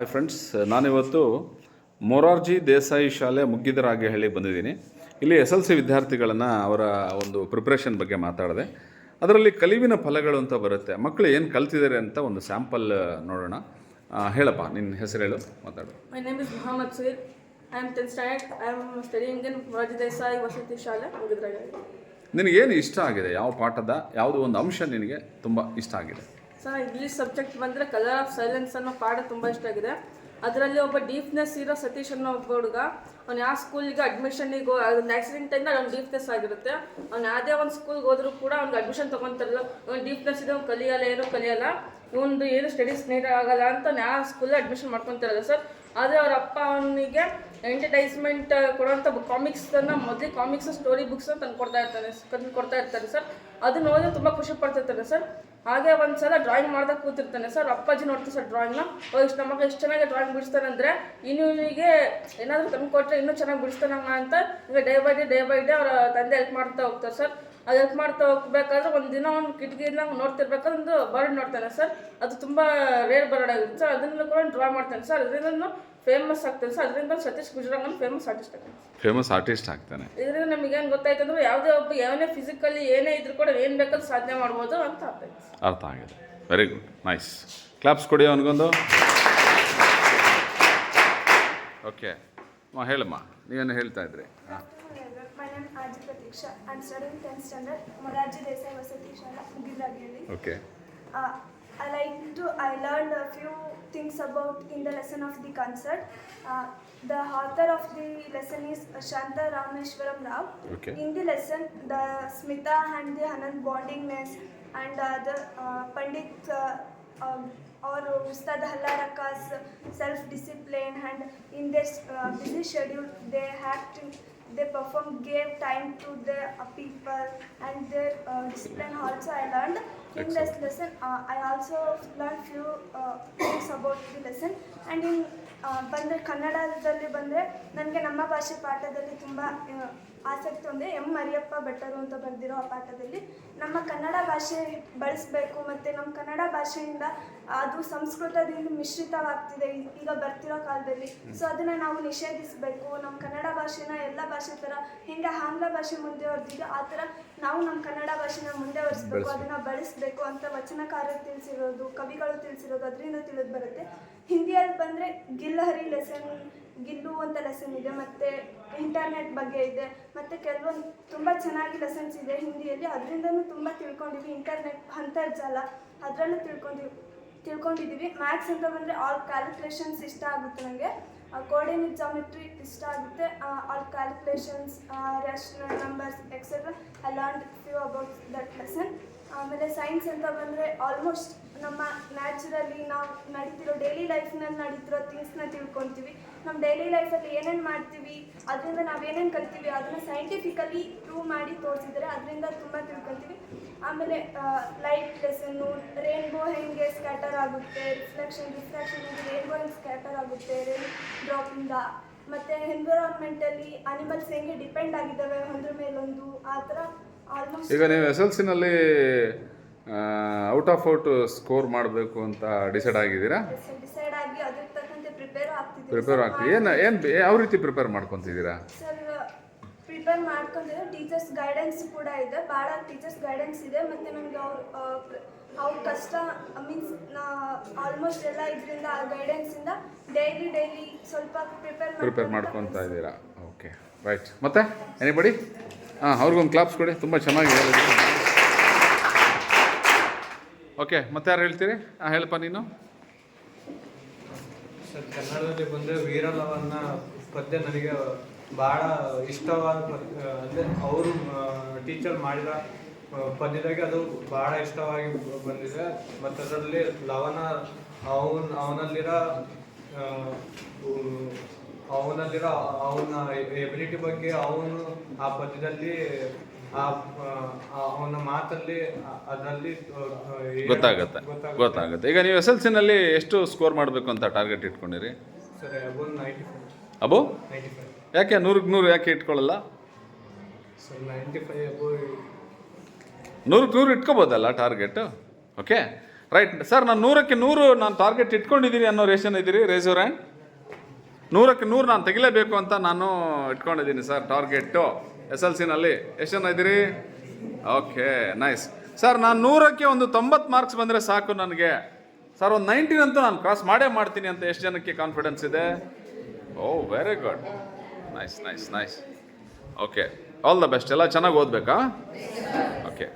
Hi friends ನಾನಿವತ್ತು ಮೊರಾರ್ಜಿ ದೇಸಾಯಿ ಶಾಲೆ ಮುಗ್ಗಿದರಾಗೆ ಹೇಳಿ ಬಂದಿದ್ದೀನಿ. ಇಲ್ಲಿ ಎಸ್ ಎಲ್ ಸಿ ವಿದ್ಯಾರ್ಥಿಗಳನ್ನು ಅವರ ಒಂದು ಪ್ರಿಪ್ರೇಷನ್ ಬಗ್ಗೆ ಮಾತಾಡಿದೆ. ಅದರಲ್ಲಿ ಕಲಿವಿನ ಫಲಗಳು ಅಂತ ಬರುತ್ತೆ. ಮಕ್ಕಳು ಏನು ಕಲ್ತಿದ್ದಾರೆ ಅಂತ ಒಂದು ಸ್ಯಾಂಪಲ್ ನೋಡೋಣ. ಹೇಳಪ್ಪ ನಿನ್ನ ಹೆಸರು ಹೇಳು ಮಾತಾಡು. My name is Mohammed. I am 10th standard. I am studying in Morarji Desai ವಸತಿ ಶಾಲೆ. ನಿನಗೇನು ಇಷ್ಟ ಆಗಿದೆ? ಯಾವ ಪಾಠದ? ಯಾವುದೋ ಒಂದು ಅಂಶ ನಿನಗೆ ತುಂಬ ಇಷ್ಟ ಆಗಿದೆ? ಸರ್ ಇಂಗ್ಲೀಷ್ ಸಬ್ಜೆಕ್ಟ್ ಬಂದರೆ ಕಲರ್ ಆಫ್ ಸೈಲೆನ್ಸ್ ಅನ್ನೋ ಪಾಠ ತುಂಬ ಇಷ್ಟ ಆಗಿದೆ. ಅದರಲ್ಲಿ ಒಬ್ಬ ಡೀಪ್ನೆಸ್ ಇರೋ ಸತೀಶ್ ಅನ್ನೋ ಒಬ್ಬ ಹುಡುಗ, ಅವ್ನು ಯಾವ ಸ್ಕೂಲಿಗೆ ಅಡ್ಮಿಷನಿಗೆ ಅದೊಂದು ಆಕ್ಸಿಡೆಂಟಿಂದ ಅದೊಂದು ಡೀಪ್ನೆಸ್ ಆಗಿರುತ್ತೆ. ಅವ್ನು ಯಾವುದೇ ಒಂದು ಸ್ಕೂಲ್ಗೆ ಹೋದರೂ ಕೂಡ ಅವ್ನಿಗೆ ಅಡ್ಮಿಷನ್ ತೊಗೊತಾರಲ್ಲ, ಅವ್ನು ಡೀಪ್ನೆಸ್ ಇದೆ, ಅವ್ನು ಕಲಿಯಲ್ಲ, ಏನೂ ಕಲಿಯಲ್ಲ. ಇವನು ಏನು ಸ್ಟಡೀಸ್ ನೀಡಾಗಲ್ಲ ಅಂತ ಅವ್ನು ಯಾವ ಸ್ಕೂಲಲ್ಲಿ ಅಡ್ಮಿಷನ್ ಮಾಡ್ಕೊತಾರಲ್ಲ ಸರ್ ಆದರೆ ಅವ್ರ ಅಪ್ಪ ಅವನಿಗೆ ಎಂಟರ್ಟೈಸ್ಮೆಂಟ್ ಕೊಡುವಂಥ ಕಾಮಿಕ್ಸನ್ನು ಮೊದಲೇ ಕಾಮಿಕ್ಸ್ ಸ್ಟೋರಿ ಬುಕ್ಸ್ ತಂದು ಕೊಡ್ತಾ ಇರ್ತಾನೆ ತಂದು ಕೊಡ್ತಾ ಇರ್ತಾನೆ ಸರ್. ಅದನ್ನ ಓದಿ ತುಂಬ ಖುಷಿ ಪಡ್ತಿರ್ತಾನೆ ಸರ್. ಹಾಗೆ ಒಂದು ಸಲ ಡ್ರಾಯಿಂಗ್ ಮಾಡ್ದಾಗ ಕೂತಿರ್ತಾನೆ ಸರ್. ಅಪ್ಪಾಜಿ ನೋಡ್ತಾರೆ ಸರ್ ಡ್ರಾಯಿಂಗ್ನ ಇಷ್ಟು ನಮಗೆ ಮಗ ಎಷ್ಟು ಚೆನ್ನಾಗಿ ಡ್ರಾಯಿಂಗ್ ಬಿಡಿಸ್ತಾನೆ ಅಂದರೆ ಇನ್ನು ಇವನಿಗೆ ಏನಾದರೂ ತಂದು ಕೊಟ್ಟರೆ ಇನ್ನೂ ಚೆನ್ನಾಗಿ ಬಿಡಿಸ್ತಾನಮ್ಮ ಅಂತ. ಈಗ day by day day by day ಅವರ ತಂದೆ ಹೆಲ್ಪ್ ಮಾಡ್ತಾ ಹೋಗ್ತಾರೆ ಸರ್. ಅದು ಹೆಲ್ಪ್ ಮಾಡ್ತಾ ಹೋಗ್ಬೇಕಾದ್ರೆ ಒಂದು ದಿನ ಒಂದು ಕಿಟಕಿಯಿಂದ ನೋಡ್ತಿರ್ಬೇಕಾದ್ರೆ ಒಂದು ಬರ್ಡ್ ನೋಡ್ತಾನೆ ಸರ್. ಅದು ತುಂಬ ರೇರ್ ಬರ್ಡ್ ಆಗಿರುತ್ತೆ ಸರ್ ಅದನ್ನು ಕೂಡ ಡ್ರಾ ಮಾಡ್ತಾನೆ ಸರ್. ಅದರಿಂದ ಫೇಮಸ್ ಆಗ್ತಾನೆ ಸರ್. ಅದರಿಂದ ಸತೀಶ್ ಗುಜರಾಂಗ್ ಫೇಮಸ್ ಆರ್ಟಿಸ್ಟ್ ಆಗ್ತಾನೆ. ಫೇಮಸ್ ಆರ್ಟಿಸ್ಟ್ ಆಗ್ತಾನೆ. ಇದರಿಂದ ನಮಗೇನು ಗೊತ್ತಾಯ್ತು ಅಂದ್ರೆ ಯಾವುದೇ ಒಬ್ಬ ಯಾವನೇ ಫಿಸಿಕಲಿ ಏನೇ ಇದ್ರೂ ಕೂಡ ಏನು ಬೇಕಾದ್ರೂ ಸಾಧನೆ ಮಾಡ್ಬೋದು ಅಂತ ಆಗ್ತೈತೆ ಅರ್ಥ ಆಗಿದೆ. ವೆರಿ ಗುಡ್ ನೈಸ್ ಕ್ಲಾಪ್ಸ್ ಕೊಡಿ ಅವನಿಗೊಂದು. ಓಕೆ ಹೇಳಮ್ಮ ನೀವೇನು ಹೇಳ್ತಾ ಇದ್ರಿ ಹಾಂ My name is Aji Pratiksha. I'm studying 10th standard, Moraji Desai Vasati Shala, Gilagiri. Okay Uh, I like to, I learned a few things about in the lesson of the concert. Uh, the author of the lesson is Shanta Rameshwaram Rao. Okay. In the lesson, the Smita and the Anand bondingness and uh, the uh, Pandit uh, um, or Ustad Hallarakas self-discipline and in their uh, busy schedule, they act, they perform, gave time to the people and their uh, discipline also I learned. In this lesson, uh, I also learned few uh, things about the lesson. And in ಬಂದರೆ ಕನ್ನಡದಲ್ಲಿ ಬಂದರೆ ನನಗೆ ನಮ್ಮ ಭಾಷೆ ಪಾಠದಲ್ಲಿ ತುಂಬ ಆಸಕ್ತಿ ಅಂದರೆ ಎಂ ಮರಿಯಪ್ಪ ಭಟ್ಟರು ಅಂತ ಬರೆದಿರೋ ಆ ಪಾಠದಲ್ಲಿ ನಮ್ಮ ಕನ್ನಡ ಭಾಷೆ ಬಳಸಬೇಕು ಮತ್ತು ನಮ್ಮ ಕನ್ನಡ ಭಾಷೆಯಿಂದ ಅದು ಸಂಸ್ಕೃತದಿಂದ ಮಿಶ್ರಿತವಾಗ್ತಿದೆ ಈಗ ಬರ್ತಿರೋ ಕಾಲದಲ್ಲಿ. ಸೊ ಅದನ್ನು ನಾವು ನಿಷೇಧಿಸಬೇಕು. ನಮ್ಮ ಕನ್ನಡ ಭಾಷೆನ ಎಲ್ಲ ಭಾಷೆ ಥರ ಹೆಂಗೆ ಆಂಗ್ಲ ಭಾಷೆ ಮುಂದೆ ಆ ಥರ ನಾವು ನಮ್ಮ ಕನ್ನಡ ಭಾಷೆನ ಮುಂದೆ ಅದನ್ನು ಬಳಸಬೇಕು. ಅಂತ ವಚನಕಾರರು ತಿಳಿಸಿರೋದು, ಕವಿಗಳು ತಿಳಿಸಿರೋದು ಅದರಿಂದ ತಿಳಿದು ಬರುತ್ತೆ. ಹಿಂದಿಯಲ್ಲಿ ಬಂದರೆ ಗಿಲ್ಲಹರಿ ಲೆಸನ್ ಗಿಲ್ಲು ಅಂತ ಲೆಸನ್ ಇದೆ, ಮತ್ತು ಇಂಟರ್ನೆಟ್ ಬಗ್ಗೆ ಇದೆ, ಮತ್ತು ಕೆಲವೊಂದು ತುಂಬ ಚೆನ್ನಾಗಿ ಲೆಸನ್ಸ್ ಇದೆ ಹಿಂದಿಯಲ್ಲಿ. ಅದರಿಂದನೂ ತುಂಬ ತಿಳ್ಕೊಂಡಿವಿ ಇಂಟರ್ನೆಟ್ ಅಂತರ್ಜಾಲ ಅದರಲ್ಲೂ ತಿಳ್ಕೊಂಡಿವಿ ತಿಳ್ಕೊಂಡಿದ್ದೀವಿ. ಮ್ಯಾಥ್ಸ್ ಅಂತ ಬಂದರೆ ಆಲ್ ಕ್ಯಾಲ್ಕುಲೇಷನ್ಸ್ ಇಷ್ಟ ಆಗುತ್ತೆ ನನಗೆ ಕೋಆರ್ಡಿನೇಟ್ ಜಾಮೆಟ್ರಿ ಇಷ್ಟ ಆಗುತ್ತೆ. All calculations rational numbers etcetera I learn few about that lesson ಆಮೇಲೆ ಸೈನ್ಸ್ ಅಂತ ಬಂದರೆ ಆಲ್ಮೋಸ್ಟ್ ನಮ್ಮ ನ್ಯಾಚುರಲಿ ನಾವು ನಡೀತಿರೋ ಡೈಲಿ ಲೈಫ್ನಲ್ಲಿ ನಡೀತಿರೋ ಥಿಂಗ್ಸ್ನ ತಿಳ್ಕೊತೀವಿ. ನಮ್ಮ ಡೈಲಿ ಲೈಫಲ್ಲಿ ಏನೇನು ಮಾಡ್ತೀವಿ, ಅದರಿಂದ ನಾವು ಏನೇನು ಕಲ್ತೀವಿ ಅದನ್ನು ಸೈಂಟಿಫಿಕಲಿ ಪ್ರೂವ್ ಮಾಡಿ ತೋರಿಸಿದರೆ ಅದರಿಂದ ತುಂಬ ತಿಳ್ಕೊತೀವಿ. ಆಮೇಲೆ ಲೈಟ್ ಲೆಸನ್ನು ರೇನ್ಬೋ ಹೆಂಗೆ ಸ್ಕ್ಯಾಟರ್ ಆಗುತ್ತೆ ರಿಫ್ಲೆಕ್ಷನ್ ರಿಫ್ಲೆಕ್ಷನ್ ರೇನ್ಬೋ ಹೆಂಗೆ ಸ್ಕ್ಯಾಟರ್ ಆಗುತ್ತೆ ರೇನ್ ಡ್ರಾಪಿಂದ ಮತ್ತು ಎನ್ವಿರಾನ್ಮೆಂಟಲ್ಲಿ ಅನಿಮಲ್ಸ್ ಹೆಂಗೆ ಡಿಪೆಂಡ್ ಆಗಿದ್ದಾವೆ ಒಂದ್ರ ಮೇಲೊಂದು, ಆ ಥರ ಈಗ ನೀವು ಎಸ್ ಎಲ್ ಸಿನಲ್ಲಿ ಔಟ್ ಆಫ್ ಔಟ್ ಸ್ಕೋರ್ ಮಾಡಬೇಕು ಅಂತ ಡಿಸೈಡ್ ಆಗಿದ್ದೀರಾ? ಡಿಸೈಡ್ ಆಗಿ ಅದಕ್ಕೆ ತಕ್ಕಂತೆ ಪ್ರಿಪೇರ್ ಆಗ್ತಿದ್ದೀವಿ. ಪ್ರಿಪೇರ್ ಆಗ್ತೀವಿ ಏನು ಏನು ಯಾವ ರೀತಿ ಪ್ರಿಪೇರ್ ಮಾಡ್ಕೊತಿದ್ದೀರಾ? ಸರ್ ಪ್ರಿಪೇರ್ ಮಾಡ್ಕೊಂಡಿದ್ರೆ ಟೀಚರ್ಸ್ ಗೈಡೆನ್ಸ್ ಕೂಡ ಇದೆ. ಭಾಳ ಟೀಚರ್ಸ್ ಗೈಡೆನ್ಸ್ ಇದೆ. ಮತ್ತು ನನಗೆ ಅವ್ರು ಅವ್ರ ಕಷ್ಟ ಮೀನ್ಸ್ ನಾ ಆಲ್ಮೋಸ್ಟ್ ಎಲ್ಲ ಇದರಿಂದ ಆ ಗೈಡೆನ್ಸಿಂದ ಡೈಲಿ ಡೈಲಿ ಸ್ವಲ್ಪ ಪ್ರಿಪೇರ್ ಪ್ರಿಪೇರ್ ಮಾಡ್ಕೊತಾ ಇದ್ದೀರಾ? ಓಕೆ ರೈಟ್ ಮತ್ತೆ? ಎನಿಬಡಿ ಹಾಂ, ಅವ್ರಿಗೊಂದು ಕ್ಲಾಪ್ಸ್ ಕೊಡಿ, ತುಂಬ ಚೆನ್ನಾಗಿ ಹೇಳಿದ್ರಿ ಓಕೆ ಮತ್ತೆ ಯಾರು ಹೇಳ್ತೀರಿ? ಹಾಂ ಹೇಳಪ್ಪ ನೀನು. ಸರ್, ಕನ್ನಡದಲ್ಲಿ ಬಂದರೆ ವೀರಲವನ್ನ ಪದ್ಯ ನನಗೆ ಭಾಳ ಇಷ್ಟವಾದ ಅಂದರೆ ಅವರು ಟೀಚರ್ ಮಾಡಿದ ಪದ್ಯದಾಗೆ ಅದು ಭಾಳ ಇಷ್ಟವಾಗಿ ಬಂದಿದೆ. ಮತ್ತು ಅದರಲ್ಲಿ ಲವನ, ಅವನ, ಅವನಲ್ಲಿರೋ ಅವನಲ್ಲಿರೋ ಅವನ ಎಬಿಲಿಟಿ ಬಗ್ಗೆ ಅವನು ಆ ಪದ್ಯದಲ್ಲಿ ಅವನ ಮಾತಲ್ಲಿ ಅದರಲ್ಲಿ ಗೊತ್ತಾಗತ್ತೆ ಗೊತ್ತಾಗುತ್ತೆ. ಈಗ ನೀವು ಎಸ್ ಎಲ್ ಸಿನಲ್ಲಿ ಎಷ್ಟು ಸ್ಕೋರ್ ಮಾಡಬೇಕು ಅಂತ ಟಾರ್ಗೆಟ್ ಇಟ್ಕೊಂಡಿರಿ? ಅಬೋ ಯಾಕೆ ನೂರಕ್ಕೆ ನೂರು ಯಾಕೆ ಇಟ್ಕೊಳ್ಳಲ್ಲ? ನೂರಕ್ಕೆ ನೂರು ಇಟ್ಕೋಬೋದಲ್ಲ ಟಾರ್ಗೆಟ್ ಓಕೆ ರೈಟ್ ಸರ್ ನಾನು ನೂರಕ್ಕೆ ನೂರು ನಾನು ಟಾರ್ಗೆಟ್ ಇಟ್ಕೊಂಡಿದ್ದೀನಿ ಅನ್ನೋ ರೇಷನ್ ಇದ್ದೀರಿ? ರೇಸ್ ಯುವರ್ ಹ್ಯಾಂಡ್ ನೂರಕ್ಕೆ ನೂರು ನಾನು ತೆಗಿಲೇಬೇಕು ಅಂತ ನಾನು ಇಟ್ಕೊಂಡಿದ್ದೀನಿ ಸರ್, ಟಾರ್ಗೆಟ್ಟು. ಎಸ್ ಎಲ್ ಸಿನಲ್ಲಿ. ಎಷ್ಟು ಜನ ಇದ್ದೀರಿ? Okay, nice. ಸರ್, ನಾನು ನೂರಕ್ಕೆ ಒಂದು ತೊಂಬತ್ತು ಮಾರ್ಕ್ಸ್ ಬಂದರೆ ಸಾಕು ನನಗೆ. ಸರ್, ಒಂದು ನೈಂಟೀನ್ ಅಂತೂ ನಾನು ಕ್ರಾಸ್ ಮಾಡೇ ಮಾಡ್ತೀನಿ ಅಂತ ಎಷ್ಟು ಜನಕ್ಕೆ ಕಾನ್ಫಿಡೆನ್ಸ್ ಇದೆ? ಓ very good nice nice nice okay all the best ಎಲ್ಲ ಚೆನ್ನಾಗಿ ಓದಬೇಕಾ? ಓಕೆ